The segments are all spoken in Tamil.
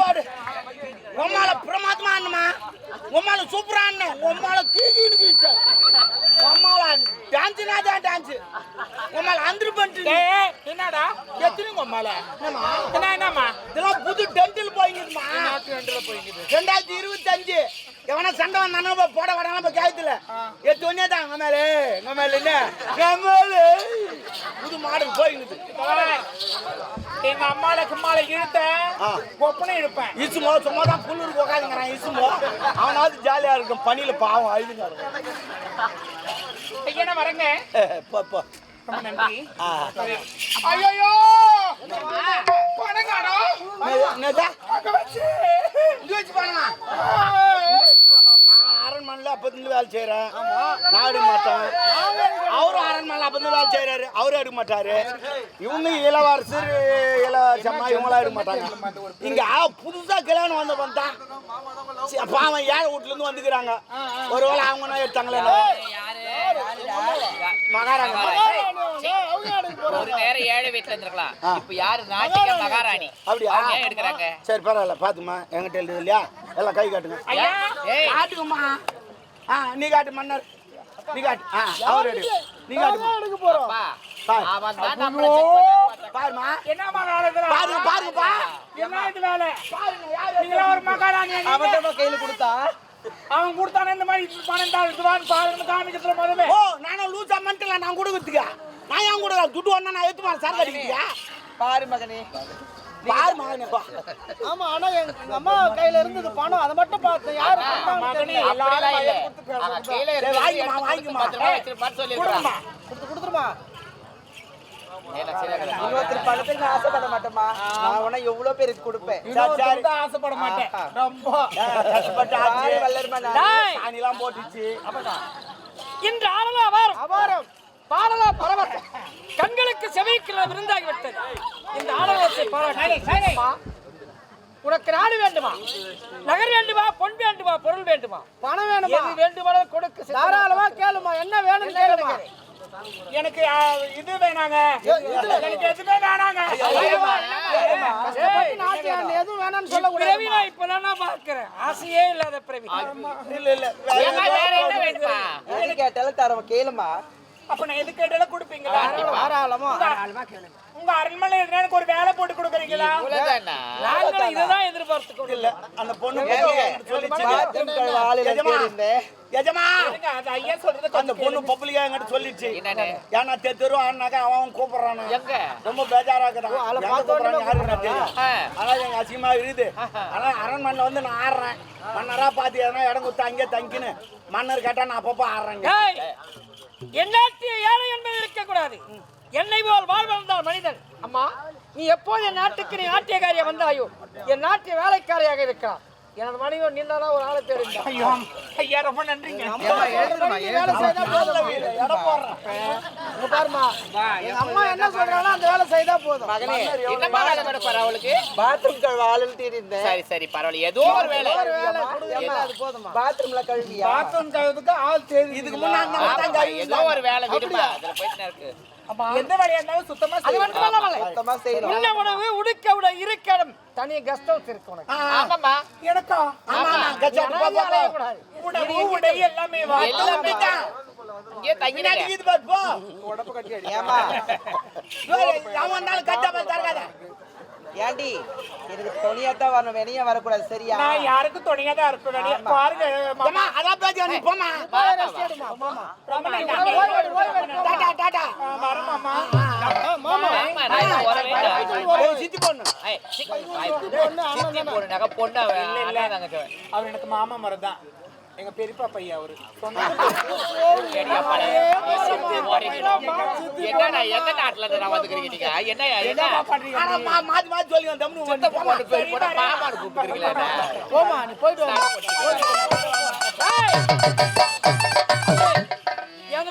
பாடு. உம்மால பிரமாதமா அண்ணமா? உம்மால சூப்பரா அண்ணன் உம்மால கீகின்னு கீச்சா. உம்மால டான்ஸ்னா தான் டான்ஸ். உம்மால அந்திரு பண்ணிட்டு என்னடா? எத்தனைங்க உம்மால? என்னம்மா? என்ன என்னம்மா? இதெல்லாம் புது டென்டில் போய்க்குது ரெண்டாயிரத்தி இருபத்தஞ்சு. எவனா சண்டை வந்தானோ போய் போட வரானோ போய் கேத்துல எட்டு ஒன்னே தான் உங்க மேலே. உங்க மேல என்ன? புது மாடல் போய்க்குது பார், எங்க அம்மால கும்மால இழுத்த ஆ. கொப்பனை இழுப்பேன் இசுமோ சும்மா தான் புல்லூருக்கு உட்காந்துங்கிறான் இசுமோ. அவனாவது ஜாலியா இருக்கும் பனியில பாவம் அழுதுங்க ஐயா வரங்க? போ போ. ரொம்ப நன்றி. ஐயோ பணங்காடோ? அங்க வச்சு. இங்க வச்சு அப்போதுலேருந்து வேலை செய்கிறேன் நான் எடுக்க மாட்டேன். அவரும் அரண்மனையில் அப்போதுலேருந்து வேலை செய்கிறாரு அவரும் எடுக்க மாட்டாரு. இவங்க இளவரசர் இளவரசம்மா இவங்களாம் எடுக்க மாட்டாங்க. இங்கே புதுசாக கல்யாணம் வந்த வந்தான் பாவம் ஏழை வீட்டுலேருந்து வந்துக்கிறாங்க. ஒருவேளை அவங்க எடுத்தாங்களே மகாராணி. ஒரு நேரம் ஏழை வீட்டுல இருந்திருக்கலாம். இப்ப யாரு மகாராணி? அப்படியா? எடுக்கிறாங்க? சரி பரவாயில்ல பார்த்துமா என்கிட்ட இல்லையா எல்லாம் கை காட்டுங்க. காட்டுங்கம்மா. நீ காட்டு மன்னர். நீ காட்டு அவர் எடு நீ அப்பா, பாரு. அவன் தான் நம்மள பண்ணி பாருமா வேலை பாருங்க என்ன இது வேலை? ஒரு மகாராணி கையில கொடுத்தா? அவன் கொடுத்தானே இந்த மாதிரி தான் இதுவான்னு பாருங்க காமிக்கிறதுல முதல்ல ஓ நானும் லூசா மன்ட்டல நான் கொடுக்கறதுக்கு? நான் ஏன் கொடுக்க துட்டு நான் எடுத்து மாதிரி சரக்கு அடிக்கிறியா பாரு மகனே. பாரு மகனே பா ஆமா ஆனா எங்க அம்மா கையில இருந்தது பணம். அதை மட்டும் பார்த்தேன். யாரு. கொடுங்கம்மா. கொடுத்து கொடுத்துருமா கதை. இன்னொருத்தர் பணத்துக்கு நான் ஆசைப்பட மாட்டேமா நான் உன எவ்வளவு பேருக்கு கொடுப்பேன். ஆசைப்பட மாட்டேன். ரொம்ப. கஷ்டப்பட்டு வல்லருமா நான். போட்டுச்சு. இன்று ஆடலா அபாரம். அபாரம். பாடலா பரவட்டம் கண்களுக்கு செவிக்குள்ள விருந்தாகிவிட்டது. இந்த ஆடலத்தை பாராட்டு. உனக்கு நாடு வேண்டுமா? நகர் வேண்டுமா? பொன் வேண்டுமா? பொருள் வேண்டுமா? பணம் வேணுமா? எது வேண்டுமானாலும் கொடுக்க. தாராளமா கேளுமா. என்ன வேணும்னு கேளுமா? எனக்கு இது வேணாங்க. எனக்கு எதுவுமே வேணாங்க. எதுவும் வேணாம்னு சொல்ல பிறவி நான் இப்பதான் நான் பார்க்கிறேன்? ஆசையே இல்லாத பிறவி இல்ல இல்ல. வேற என்ன வேணுமா? கேட்டாலும் தரவன் கேளுமா. அப்ப நான் எது கேட்டாலும் கொடுப்பீங்களா? தாராளமா. உங்க அரண்மனை எனக்கு ஒரு வேலை போட்டு கொடுக்குறீங்களா? நாங்களும் இதுதான் எதிர்பார்த்து கொண்டு இல்ல அந்த பொண்ணு எஜமா அது ஐயா சொல்றது அந்த பொண்ணு பப்ளிக்கா என்கிட்ட சொல்லிச்சு? ஏன்னா தெ- தெரு ஆனாக்கா அவன் கூப்பிடுறானு. எங்க? ரொம்ப பேஜாரா ஆ. ஆனா எங்க அசிங்கமா இருக்குது. ஆனா அரண்மனையில வந்து நான் ஆடுறேன். மன்னரா பாத்து எதனா இடம் கொடுத்து அங்கே தங்கின்னு மன்னர் கேட்டா நான் அப்பப்போ ஆடுறேங்க. ஏய், எந்நாட்டிய ஏழை என்பது இருக்கக்கூடாது. என்னை போல் வாழ்வந்தால் மனிதன். அம்மா நீ எப்போது என் நாட்டுக்கு நீ நாட்டியக்காரியா வந்தாயோ? என் நாட்டிய வேலைக்காரியாக இருக்கிறான் எனது மனைவி நின்னா ஒரு ஆளை தேடிந்தான் ஐயோ ஐயா ரொம்ப நன்றிங்க. வேலை செய்தா போதும்? இடம் போடுறேன் பாருமா எங்க அம்மா என்ன சொல்றாங்களோ அந்த வேலை செய்தா போதும். மகனே என்னம்மா வேலை கொடுப்பாரு அவளுக்கு? பாத்ரூம் கழுவ ஆளுன்னு சரி சரி பரவாயில்ல. ஏதோ ஒரு வேலை. ஒரு வேலை. கொடுங்கம்மா அது போதுமா பாத்ரூம்ல கழுவியா? பாத்ரூம் கழுவுறதுக்கு ஆள் தேடி இதுக்கு முன்னாடி நம்ம தான் ஆமாப்பா, கழுவி ஏதோ ஒரு வேலை விடுமா? அதுல போயிட்டு இருக்கு. எந்த வேலையா இருந்தாலும் சுத்தமா அது செய்யணும். உண்ண உணவு உடுக்க உட இருக்கிடம் தனி கெஸ்ட் ஹவுஸ் இருக்கு உனக்கு. ஆமாம்மா. எனக்கா? ஆமா. உணவு உடை எல்லாமே வா எல்லாமே தான். இங்கே பின்னாடி தங்கினீங்க இது பாரு, போ. ஏமா ஏய், அவன் வந்தாலும் கச்சா பால் தரகாத ஏண்டி? எனக்கு துணியா தான் வரணும். வெளியே வரக்கூடாது. சரியா? நான் யாருக்கும் துணையா தான் இருப்பேன் வெளிய. பாருங்க மாமா. அதான் போமா. டாடா டாடா. மாமா. சித்தி பொண்ணு. பொண்ணு. அவன். இல்ல, இல்ல. அவன். அவர் எனக்கு மாமா மரம் தான் எங்க பெரியப்பா பையன் அவரு.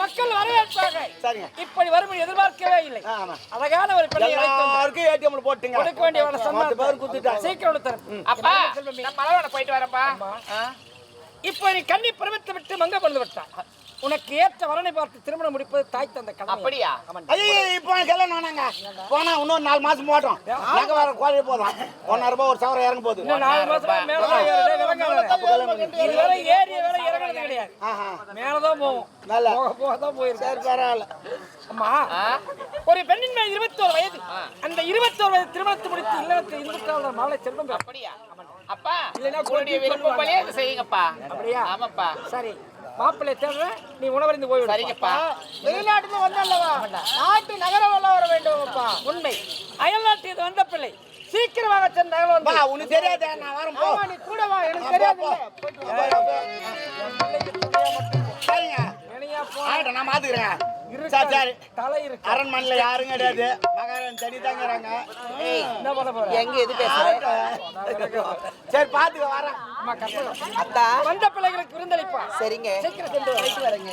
மக்கள் வரவேற்பாக சரிங்க. இப்படி வரும் எதிர்பார்க்கவே இல்லை. அழகான ஒரு பெண்ணை. எல்லாருக்கும் ஏடிஎம்ல போட்டுங்க. கொடுக்க வேண்டிய சீக்கிரம் அப்பா மலவாட போயிட்டு வரேன்ப்பா. ஆ? இப்போ நீ கண்ணி பருவத்தை விட்டு மங்க பண்ணி விட்டான் உனக்கு ஏற்ற வரனை பார்த்து திருமணம் முடிப்பது தாய் தந்த கடமை. அப்படியா? ஐயோ இப்போ கல்யாணம் வேணாங்க போனா இன்னும் நாலு மாசம் போட்டோம் நகை வர கோழி போதும் ஒன்னாயிரம் ரூபாய் ஒரு சவரம் இறங்க போகுது நாலு மாசம் மேலதான் ஏறுதே, விளங்காதே. இது வேற ஏறிய வேலை இறங்குறது கிடையாது. ஆஹா. மேலதான் போகும் நல்லா. போக போக தான் போயிருக்கு சரி பரவாயில்ல. அம்மா? ஒரு பெண்ணின் மேல் இருபத்தோரு வயது. அந்த இருபத்தோரு வயது திருமணத்தை முடித்து இல்லத்தில் இந்துக்கான மாலை செல்வம். அப்படியா? அப்பா இல்லைன்னா உங்களுடைய போலயே இதை செய்யுங்கப்பா. அப்படியா? ஆமாப்பா. சரி மாப்பிள்ளை தேடுறேன் நீ உணவறிந்து போய் சரிங்கப்பா. வெளிநாட்டுல வந்தல்லவா நாட்டு நகரம் எல்லாம் வர வேண்டும் அப்பா உண்மை. அயல் நாட்டில் வந்த பிள்ளை. சீக்கிரமாக சென்ற அயல் வந்து பா உனக்கு தெரியாதே நான் வரேன் நீ கூட வா எனக்கு தெரியாது ஆகட்டும் நான் மாத்துக்கிறேன். சரி சரி. தலை இருக்கு? அரண்மனையில யாரும் கிடையாது மகாராணி தனி தாங்கிறாங்க. என்ன பண்ண போற? எங்க எது பேசுற? சரி பாத்துக்க வரேன். அத்தா. வந்த பிள்ளைகளுக்கு விருந்தளிப்பா. சரிங்க. சீக்கிரம் சென்று. வரேங்க.